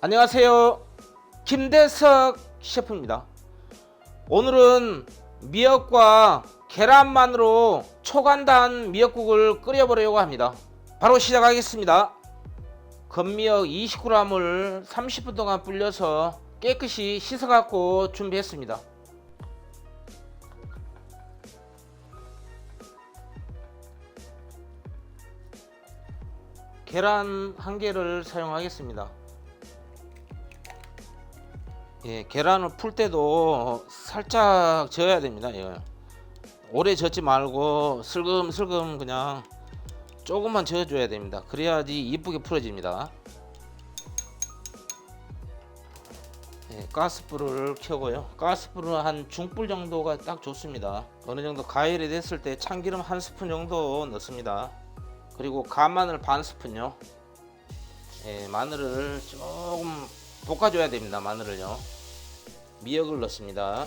안녕하세요. 김대석 셰프입니다. 오늘은 미역과 계란만으로 초간단 미역국을 끓여보려고 합니다. 바로 시작하겠습니다. 건미역 20g을 30분 동안 불려서 깨끗이 씻어갖고 준비했습니다. 계란 한 개를 사용하겠습니다. 예, 계란을 풀 때도 살짝 저어야 됩니다. 예. 오래 젓지 말고 슬금슬금 그냥 조금만 저어줘야 됩니다. 그래야지 이쁘게 풀어집니다. 예, 가스불을 켜고요. 가스불은 한 중불 정도가 딱 좋습니다. 어느 정도 가열이 됐을 때 참기름 한 스푼 정도 넣습니다. 그리고 간마늘 반 스푼요. 예, 마늘을 조금 볶아줘야 됩니다. 마늘을요. 미역을 넣습니다.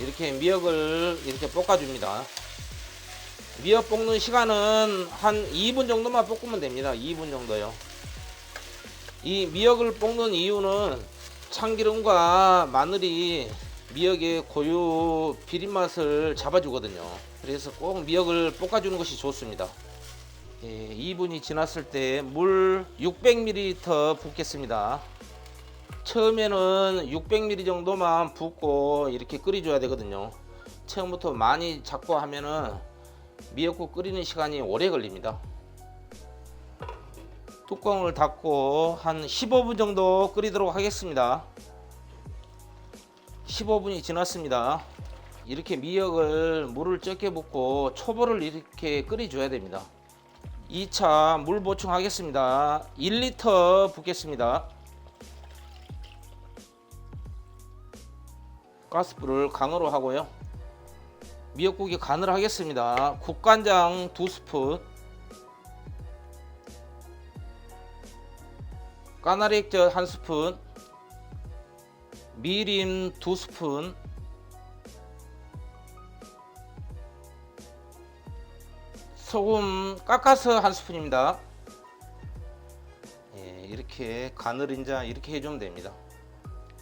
이렇게 미역을 이렇게 볶아줍니다. 미역 볶는 시간은 한 2분 정도만 볶으면 됩니다. 2분 정도요. 이 미역을 볶는 이유는 참기름과 마늘이 미역의 고유 비린 맛을 잡아주거든요. 그래서 꼭 미역을 볶아주는 것이 좋습니다. 예, 2분이 지났을 때 물 600ml 붓겠습니다. 처음에는 600ml 정도만 붓고 이렇게 끓여줘야 되거든요. 처음부터 많이 잡고 하면은 미역국 끓이는 시간이 오래 걸립니다. 뚜껑을 닫고 한 15분 정도 끓이도록 하겠습니다. 15분이 지났습니다. 이렇게 미역을 물을 적게 붓고 초보를 이렇게 끓여줘야 됩니다. 2차 물 보충하겠습니다. 1리터 붓겠습니다. 가스불을 강으로 하고요. 미역국에 간을 하겠습니다. 국간장 2스푼, 까나리 액젓 1스푼, 미림 2스푼, 소금 깎아서 한 스푼입니다. 예, 이렇게 간을 이제 이렇게 해주면 됩니다.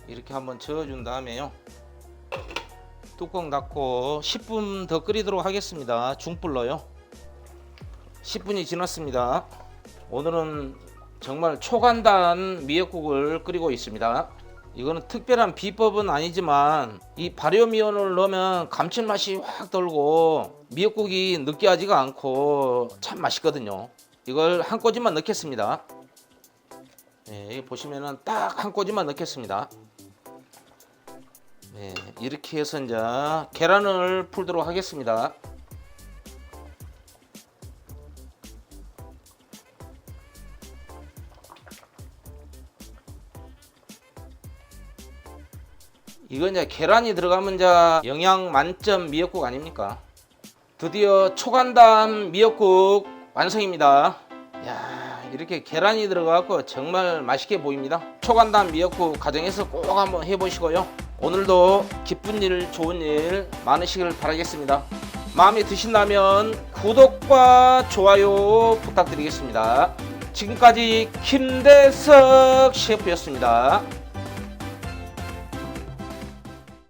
이렇게 한번 저어준 다음에요. 뚜껑 닫고 10분 더 끓이도록 하겠습니다. 중불로요. 10분이 지났습니다. 오늘은 정말 초간단 미역국을 끓이고 있습니다. 이거는 특별한 비법은 아니지만 이 발효미원을 넣으면 감칠맛이 확 돌고 미역국이 느끼하지가 않고 참 맛있거든요. 이걸 한 꼬집만 넣겠습니다. 네, 보시면은 딱 한 꼬집만 넣겠습니다. 네, 이렇게 해서 이제 계란을 풀도록 하겠습니다. 이건 이제 계란이 들어가면 이제 영양 만점 미역국 아닙니까? 드디어 초간단 미역국 완성입니다. 야 이렇게 계란이 들어가고 정말 맛있게 보입니다. 초간단 미역국 가정에서 꼭 한번 해보시고요. 오늘도 기쁜 일, 좋은 일 많으시길 바라겠습니다. 마음에 드신다면 구독과 좋아요 부탁드리겠습니다. 지금까지 김대석 셰프였습니다.